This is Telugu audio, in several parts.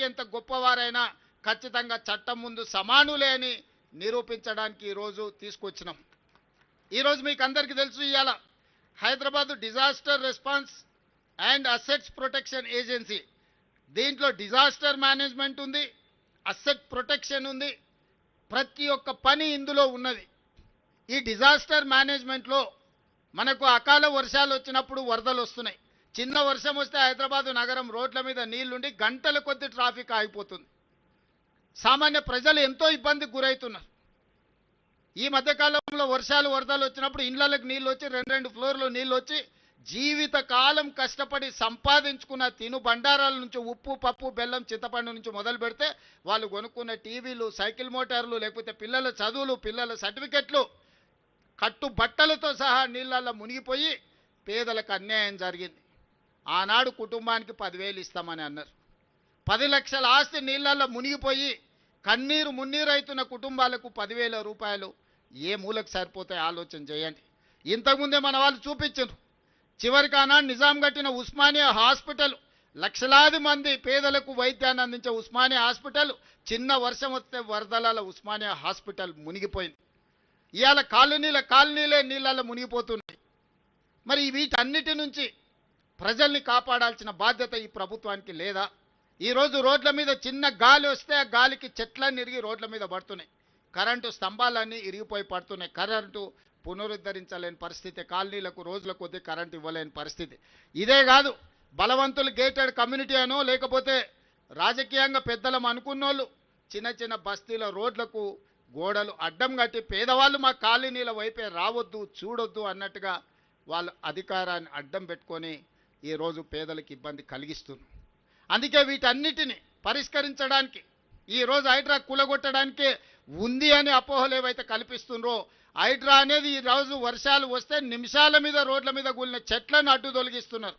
చేయడానికి ఎంత గొప్పవారైనా ఖచ్చితంగా చట్టం ముందు సమానులే అని నిరూపించడానికి ఈరోజు తీసుకొచ్చినాం. ఈరోజు మీకు అందరికీ తెలుసు ఇవాళ Hyderabad disaster response and assets protection agency. దీంట్లో డిజాస్టర్ మేనేజ్మెంట్ ఉంది అసెట్ ప్రొటెక్షన్ ఉంది. ప్రతి ఒక్క పని ఇందులో ఉన్నది. ఈ డిజాస్టర్ మేనేజ్మెంట్లో మనకు అకాల వర్షాలు వచ్చినప్పుడు వరదలు వస్తున్నాయి. చిన్న వర్షం వస్తే హైదరాబాద్ నగరం రోడ్ల మీద నీళ్ళుండి గంటల కొద్ది ట్రాఫిక్ ఆగిపోతుంది. సామాన్య ప్రజలు ఎంతో ఇబ్బందికి గురవుతున్నారు ఈ మధ్యకాలంలో వర్షాలు వరదలు వచ్చినప్పుడు ఇళ్ళలకు నీళ్ళు వచ్చి రెండు రెండు ఫ్లోర్లు నీళ్ళు వచ్చి జీవిత కాలం కష్టపడి సంపాదించుకున్న తిను బండారాల నుంచి ఉప్పు పప్పు బెల్లం చింతపండు నుంచి మొదలు పెడితే వాళ్ళు కొనుక్కున్న టీవీలు సైకిల్ మోటార్లు లేకపోతే పిల్లల చదువులు పిల్లల సర్టిఫికెట్లు కట్టు బట్టలతో సహా నీళ్ళల్లో మునిగిపోయి పేదలకు అన్యాయం జరిగింది. ఆనాడు కుటుంబానికి పదివేలు ఇస్తామని అన్నారు. పది లక్షల ఆస్తి నీళ్ళల్లో మునిగిపోయి కన్నీరు మున్నీరు అవుతున్న కుటుంబాలకు పదివేల రూపాయలు ఏ మూలకు సరిపోతాయి ఆలోచన చేయండి. ఇంతకుముందే మన వాళ్ళు చూపించారు. చివరికి ఆనాడు నిజాం కట్టిన ఉస్మానియా హాస్పిటల్ లక్షలాది మంది పేదలకు వైద్యాన్ని అందించే ఉస్మానియా హాస్పిటల్ చిన్న వర్షం వస్తే వరదల ఉస్మానియా హాస్పిటల్ మునిగిపోయింది. ఇవాళ కాలనీల కాలనీలే నీళ్ళలో మునిగిపోతున్నాయి. మరి వీటన్నిటి నుంచి ప్రజల్ని కాపాడాల్సిన బాధ్యత ఈ ప్రభుత్వానికి లేదా? ఈరోజు రోడ్ల మీద చిన్న గాలి వస్తే ఆ గాలికి చెట్లన్నీ ఇరిగి రోడ్ల మీద పడుతున్నాయి. కరెంటు స్తంభాలన్నీ ఇరిగిపోయి పడుతున్నాయి. కరెంటు పునరుద్ధరించలేని పరిస్థితి కాలనీలకు రోజుల కొద్దీ కరెంటు ఇవ్వలేని పరిస్థితి. ఇదే కాదు బలవంతులు గేటెడ్ కమ్యూనిటీ అనో లేకపోతే రాజకీయంగా పెద్దలం అనుకున్నోళ్ళు చిన్న చిన్న బస్తీల రోడ్లకు గోడలు అడ్డం కట్టి పేదవాళ్ళు మా కాలనీల వైపే రావద్దు చూడొద్దు అన్నట్టుగా వాళ్ళు అధికారాన్ని అడ్డం పెట్టుకొని ఈరోజు పేదలకు ఇబ్బంది కలిగిస్తుంది. అందుకే వీటన్నిటిని పరిష్కరించడానికి ఈరోజు హైడ్రా కూలగొట్టడానికే ఉంది అని అపోహలు ఏవైతే కల్పిస్తుండ్రో హైడ్రా అనేది ఈ రోజు వర్షాలు వస్తే నిమిషాల మీద రోడ్ల మీద కూలిన చెట్లను అడ్డు తొలగిస్తున్నారు.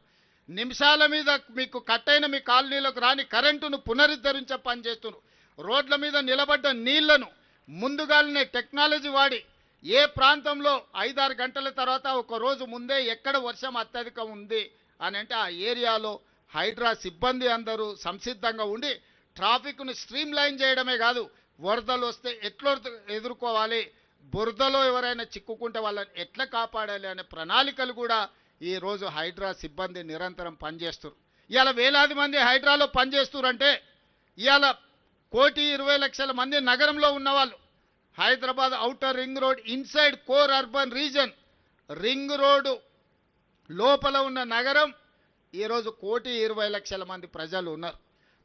నిమిషాల మీద మీకు కట్టైన మీ కాలనీలకు రాని కరెంటును పునరుద్ధరించే పనిచేస్తున్నారు రోడ్ల మీద నిలబడ్డ నీళ్ళను ముందుగానే టెక్నాలజీ వాడి ఏ ప్రాంతంలో ఐదారు గంటల తర్వాత ఒక రోజు ముందే ఎక్కడ వర్షం అత్యధికం ఉంది అని అంటే ఆ ఏరియాలో హైడ్రా సిబ్బంది అందరూ సంసిద్ధంగా ఉండి ట్రాఫిక్ను స్ట్రీమ్ లైన్ చేయడమే కాదు వరదలు వస్తే ఎట్లా ఎదుర్కోవాలి బురదలో ఎవరైనా చిక్కుకుంటే వాళ్ళని ఎట్లా కాపాడాలి అనే ప్రణాళికలు కూడా ఈరోజు హైడ్రా సిబ్బంది నిరంతరం పనిచేస్తారు. ఇవాళ వేలాది మంది హైడ్రాలో పనిచేస్తారంటే ఇవాళ కోటి ఇరవై లక్షల మంది నగరంలో ఉన్నవాళ్ళు. Hyderabad outer ring road inside core urban region. Ring road లోపల ఉన్న నగరం ఈరోజు కోటి ఇరవై లక్షల మంది ప్రజలు ఉన్నారు.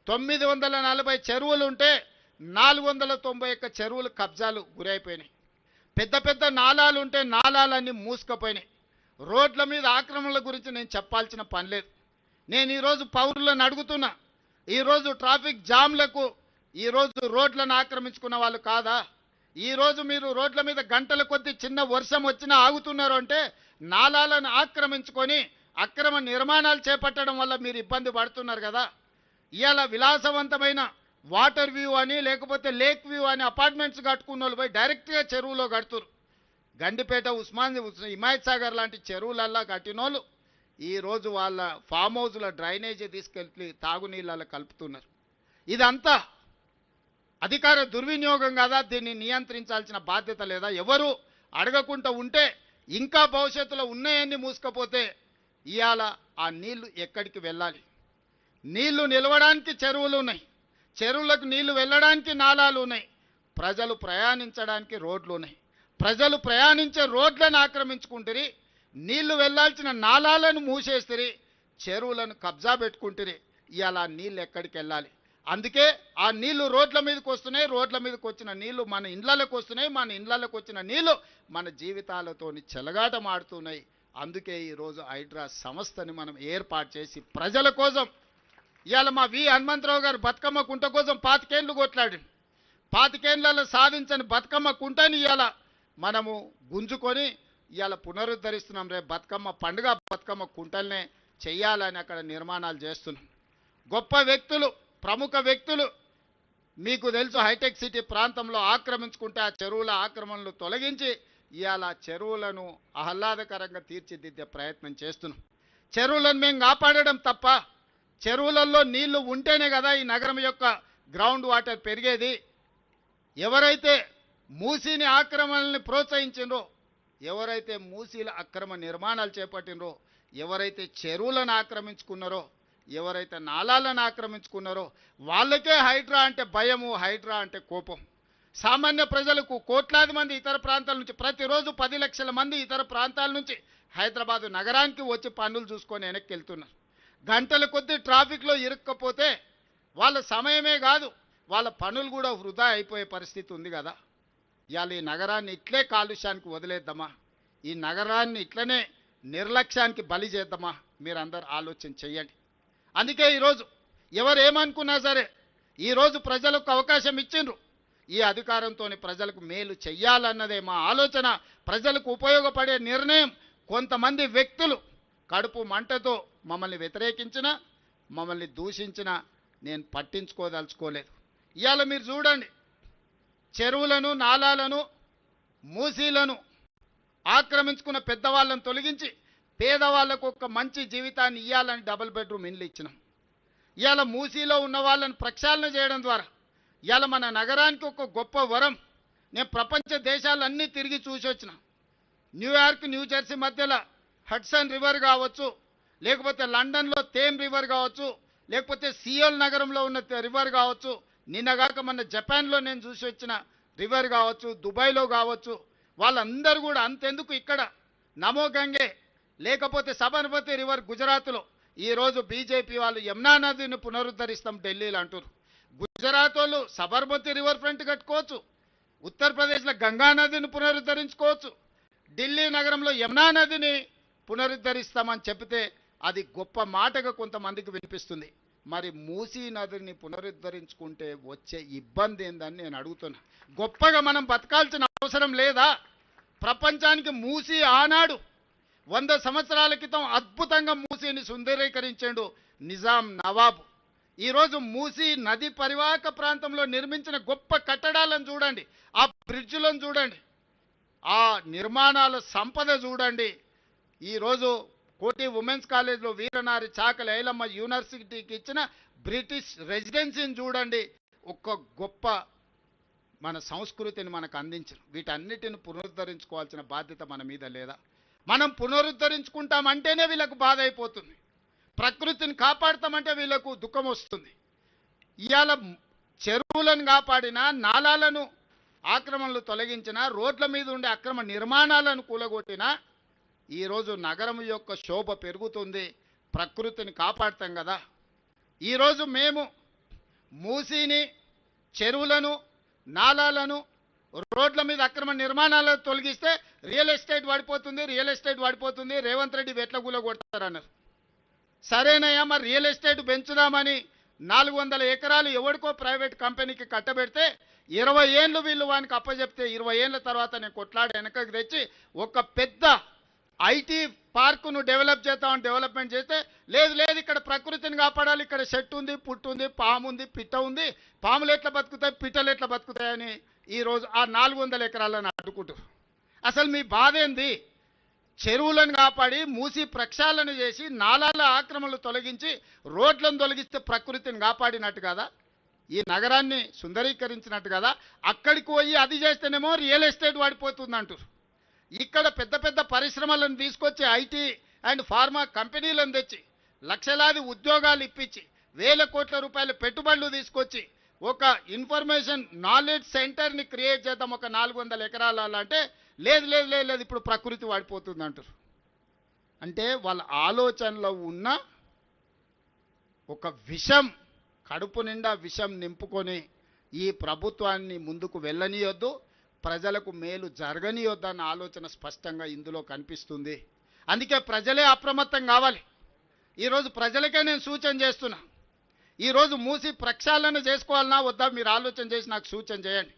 తొమ్మిది వందల నలభై చెరువులు ఉంటే నాలుగు వందల తొంభై ఒక్క చెరువులు కబ్జాలు గురైపోయినాయి. పెద్ద పెద్ద నాలాలు ఉంటే నాలాలన్నీ మూసుకుపోయినాయి. రోడ్ల మీద ఆక్రమణల గురించి నేను చెప్పాల్సిన పని లేదు. నేను ఈరోజు పౌరులను అడుగుతున్నా ఈరోజు ట్రాఫిక్ జామ్లకు ఈరోజు రోడ్లను ఆక్రమించుకున్న వాళ్ళు కాదా? ఈరోజు మీరు రోడ్ల మీద గంటల కొద్ది చిన్న వర్షం వచ్చినా ఆగుతున్నారు అంటే నాలాలను ఆక్రమించుకొని అక్రమ నిర్మాణాలు చేపట్టడం వల్ల మీరు ఇబ్బంది పడుతున్నారు కదా. ఇవాళ విలాసవంతమైన వాటర్ వ్యూ అని లేకపోతే లేక్ వ్యూ అని అపార్ట్మెంట్స్ కట్టుకున్న వాళ్ళు పోయి డైరెక్ట్గా చెరువులో కడుతురు. గండిపేట ఉస్మాన్ హిమాయత్ సాగర్ లాంటి చెరువులల్లా కట్టినోళ్ళు ఈరోజు వాళ్ళ ఫామ్ హౌస్ల డ్రైనేజీ తీసుకెళ్ళి తాగునీళ్ళలో కలుపుతున్నారు. ఇదంతా అధికార దుర్వినియోగం కదా దీన్ని నియంత్రించాల్సిన బాధ్యత లేదా? ఎవరు అడగకుండా ఉంటే ఇంకా భవిష్యత్తులో ఉన్నాయన్నీ మూసుకపోతే ఇవాళ ఆ నీళ్ళు ఎక్కడికి వెళ్ళాలి? నీళ్ళు నిలవడానికి చెరువులు ఉన్నాయి. చెరువులకు నీళ్ళు వెళ్ళడానికి నాలాలు ఉన్నాయి. ప్రజలు ప్రయాణించడానికి రోడ్లు ఉన్నాయి. ప్రజలు ప్రయాణించే రోడ్లను ఆక్రమించుకుంటారు నీళ్ళు వెళ్ళాల్సిన నాలాలను మూసేస్తారు చెరువులను కబ్జా పెట్టుకుంటారు. ఇలా నీళ్ళు ఎక్కడికి వెళ్ళాలి? అందుకే ఆ నీళ్ళు రోడ్ల మీదకి వస్తున్నాయి రోడ్ల మీదకి వచ్చిన నీళ్ళు మన ఇండ్లలకు వస్తున్నాయి మన ఇండ్లలకు వచ్చిన నీళ్ళు మన జీవితాలతోని చెలగాటమాడుతున్నాయి. అందుకే ఈరోజు హైడ్రా సంస్థని మనం ఏర్పాటు చేసి ప్రజల కోసం ఇవాళ మా వి హనుమంతరావు గారు బతుకమ్మ కుంట కోసం పాతికేండ్లు కొట్లాడి పాతికేండ్లలో సాధించని బతుకమ్మ కుంటని ఇవాళ మనము గుంజుకొని ఇవాళ పునరుద్ధరిస్తున్నాం రేపు బతుకమ్మ పండుగ బతుకమ్మ కుంటల్నే చేయాలని అక్కడ నిర్మాణాలు చేస్తున్నాం. గొప్ప వ్యక్తులు ప్రముఖ వ్యక్తులు మీకు తెలుసు హైటెక్ సిటీ ప్రాంతంలో ఆక్రమించుకుంటే ఆ చెరువుల ఆక్రమణలు తొలగించి ఇవాళ చెరువులను ఆహ్లాదకరంగా తీర్చిదిద్దే ప్రయత్నం చేస్తున్నాం. చెరువులను మేము కాపాడడం తప్ప చెరువులలో నీళ్ళు ఉంటేనే కదా ఈ నగరం యొక్క గ్రౌండ్ వాటర్ పెరిగేది. ఎవరైతే మూసీని ఆక్రమణల్ని ప్రోత్సహించిండ్రో ఎవరైతే మూసీల అక్రమ నిర్మాణాలు చేపట్టినరో ఎవరైతే చెరువులను ఆక్రమించుకున్నారో ఎవరైతే నాలాలను ఆక్రమించుకున్నారో వాళ్ళకే హైడ్రా అంటే భయము హైడ్రా అంటే కోపం. సామాన్య ప్రజలకు కోట్లాది మంది ఇతర ప్రాంతాల నుంచి ప్రతిరోజు పది లక్షల మంది ఇతర ప్రాంతాల నుంచి హైదరాబాద్ నగరానికి వచ్చి పనులు చూసుకొని వెనక్కి వెళ్తున్నారు. గంటల కొద్దీ ట్రాఫిక్లో ఇరుక్కపోతే వాళ్ళ సమయమే కాదు వాళ్ళ పనులు కూడా వృధా అయిపోయే పరిస్థితి ఉంది కదా. ఇవాళ ఈ నగరాన్ని ఇట్లే కాలుష్యానికి వదిలేద్దామా? ఈ నగరాన్ని ఇట్లనే నిర్లక్ష్యానికి బలి చేద్దామా? మీరందరూ ఆలోచన చెయ్యండి అందుకే ఈరోజు ఎవరు ఏమనుకున్నా సరే ఈరోజు ప్రజలకు అవకాశం ఇచ్చిండ్రు. ఈ అధికారంతో ప్రజలకు మేలు చెయ్యాలన్నదే మా ఆలోచన. ప్రజలకు ఉపయోగపడే నిర్ణయం కొంతమంది వ్యక్తులు కడుపు మంటతో మమ్మల్ని వ్యతిరేకించిన మమ్మల్ని దూషించిన నేను పట్టించుకోదలుచుకోలేదు. ఇవాళ మీరు చూడండి చెరువులను నాలాలను మూసీలను ఆక్రమించుకున్న పెద్దవాళ్ళను తొలగించి పేదవాళ్ళకు ఒక మంచి జీవితాన్ని ఇవ్వాలని డబుల్ బెడ్రూమ్ ఇండ్లు ఇచ్చినాం. ఇవాళ మూసీలో ఉన్న వాళ్ళని ప్రక్షాళన చేయడం ద్వారా ఇవాళ మన నగరానికి ఒక గొప్ప వరం. నేను ప్రపంచ దేశాలన్నీ తిరిగి చూసి వచ్చిన. న్యూయార్క్ న్యూ జెర్సీ మధ్యలో హడ్సన్ రివర్ కావచ్చు లేకపోతే లండన్లో తేమ్ రివర్ కావచ్చు లేకపోతే సియోల్ నగరంలో ఉన్న రివర్ కావచ్చు నిన్నగాక మన జపాన్లో నేను చూసి వచ్చిన రివర్ కావచ్చు దుబాయ్లో కావచ్చు వాళ్ళందరూ కూడా అంతెందుకు ఇక్కడ? నమో గంగే. లేకపోతే సబర్మతి రివర్ గుజరాత్లో. ఈరోజు బీజేపీ వాళ్ళు యమునా నదిని పునరుద్ధరిస్తాం ఢిల్లీలో అంటారు గుజరాత్ వాళ్ళు సబర్మతి రివర్ ఫ్రంట్ కట్టుకోవచ్చు. ఉత్తరప్రదేశ్లో గంగా నదిని పునరుద్ధరించుకోవచ్చు. ఢిల్లీ నగరంలో యమునా నదిని పునరుద్ధరిస్తామని చెబితే అది గొప్ప మాటగా కొంతమందికి వినిపిస్తుంది. మరి మూసీ నదిని పునరుద్ధరించుకుంటే వచ్చే ఇబ్బంది ఏందని నేను అడుగుతున్నా. గొప్పగా మనం బతకాల్సిన అవసరం లేదా? ప్రపంచానికి మూసీ ఆనాడు వంద సంవత్సరాల క్రితం అద్భుతంగా మూసీని సుందరీకరించాడు నిజాం నవాబు. ఈరోజు మూసీ నది పరివాహక ప్రాంతంలో నిర్మించిన గొప్ప కట్టడాలను చూడండి ఆ బ్రిడ్జ్లను చూడండి ఆ నిర్మాణాల సంపద చూడండి. ఈరోజు కోటి ఉమెన్స్ కాలేజ్లో వీరనారి చాకలి ఐలమ్మ యూనివర్సిటీకి ఇచ్చిన బ్రిటిష్ రెసిడెన్సీని చూడండి. ఒక గొప్ప మన సంస్కృతిని మనకు అందించరు వీటన్నిటిని పునరుద్ధరించుకోవాల్సిన బాధ్యత మన మీద లేదా? మనం పునరుద్ధరించుకుంటామంటేనే వీళ్ళకు బాధ అయిపోతుంది ప్రకృతిని కాపాడతామంటే వీళ్ళకు దుఃఖం వస్తుంది ఇవాళ చెరువులను కాపాడినా నాలాలను ఆక్రమణలు తొలగించిన రోడ్ల మీద ఉండే అక్రమ నిర్మాణాలను కూలగొట్టినా ఈరోజు నగరం యొక్క శోభ పెరుగుతుంది. ప్రకృతిని కాపాడతాం కదా. ఈరోజు మేము మూసీని చెరువులను నాలాలను రోడ్ల మీద అక్రమ నిర్మాణాలను తొలగిస్తే రియల్ ఎస్టేట్ పడిపోతుంది రియల్ ఎస్టేట్ పడిపోతుంది రేవంత్ రెడ్డి వెట్ల కూలగొడతారన్నారు సరేనయ్యా మరి రియల్ ఎస్టేట్ పెంచుదామని నాలుగు వందల ఎకరాలు ఎవరికో ప్రైవేట్ కంపెనీకి కట్టబెడితే ఇరవై ఏళ్ళు వీళ్ళు వానికి అప్పచెప్తే ఇరవై ఏళ్ళ తర్వాత నేను కొట్లాడి వెనకకి తెచ్చి ఒక పెద్ద ఐటీ పార్కును డెవలప్ చేద్దామని డెవలప్మెంట్ చేస్తే లేదు లేదు ఇక్కడ ప్రకృతిని కాపాడాలి ఇక్కడ చెట్టు ఉంది పుట్టు ఉంది పాము ఉంది పిట్ట ఉంది పాములు ఎట్లా బతుకుతాయి పిట్టలు ఎట్లా బతుకుతాయని ఈరోజు ఆ నాలుగు వందల ఎకరాలను అడ్డుకుంటారు అసలు మీ బాధ ఏంది చెరువులను కాపాడి మూసి ప్రక్షాళన చేసి నాలాల ఆక్రమణలు తొలగించి రోడ్లను తొలగిస్తే ప్రకృతిని కాపాడినట్టు కదా? ఈ నగరాన్ని సుందరీకరించినట్టు కదా? అక్కడికి పోయి అది చేస్తేనేమో రియల్ ఎస్టేట్ వాడిపోతుంది అంటారు ఇక్కడ పెద్ద పెద్ద పరిశ్రమలను తీసుకొచ్చి ఐటీ అండ్ ఫార్మా కంపెనీలను తెచ్చి లక్షలాది ఉద్యోగాలు ఇప్పించి వేల కోట్ల రూపాయల పెట్టుబడులు తీసుకొచ్చి ఒక ఇన్ఫర్మేషన్ నాలెడ్జ్ సెంటర్ని క్రియేట్ చేద్దాం ఒక నాలుగు వందల ఎకరాల అంటే లేదు లేదు లేదు లేదు ఇప్పుడు ప్రకృతి వాడిపోతుంది అంటారు. అంటే వాళ్ళ ఆలోచనలో ఉన్న ఒక విషం కడుపు నిండా విషం నింపుకొని ఈ ప్రభుత్వాన్ని ముందుకు వెళ్ళనీయొద్దు ప్రజలకు మేలు జరగనీయొద్దు అన్న ఆలోచన స్పష్టంగా ఇందులో కనిపిస్తుంది. అందుకే ప్రజలే అప్రమత్తం కావాలి. ఈరోజు ప్రజలకే నేను సూచన చేస్తున్నా. ఈరోజు మూసి ప్రక్షాళన చేసుకోవాలన్నా వద్దా? మీరు ఆలోచన చేసి నాకు సూచన చేయండి.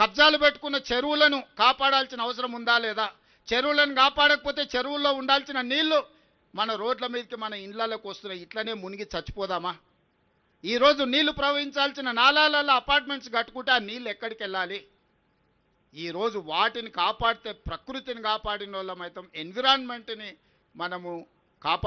కబ్జాలు పెట్టుకున్న చెరువులను కాపాడాల్సిన అవసరం ఉందా లేదా? చెరువులను కాపాడకపోతే చెరువుల్లో ఉండాల్సిన నీళ్ళు మన రోడ్ల మీదకి మన ఇండ్లలోకి వస్తున్నాయి. ఇట్లనే మునిగి చచ్చిపోదామా? ఈరోజు నీళ్ళు ప్రవహించాల్సిన నాలాలలో అపార్ట్మెంట్స్ కట్టుకుంటే ఆ నీళ్ళు ఎక్కడికి వెళ్ళాలి? ఈరోజు వాటిని కాపాడితే ప్రకృతిని కాపాడిన వాళ్ళం ఎన్విరాన్మెంట్ని మనము కాపా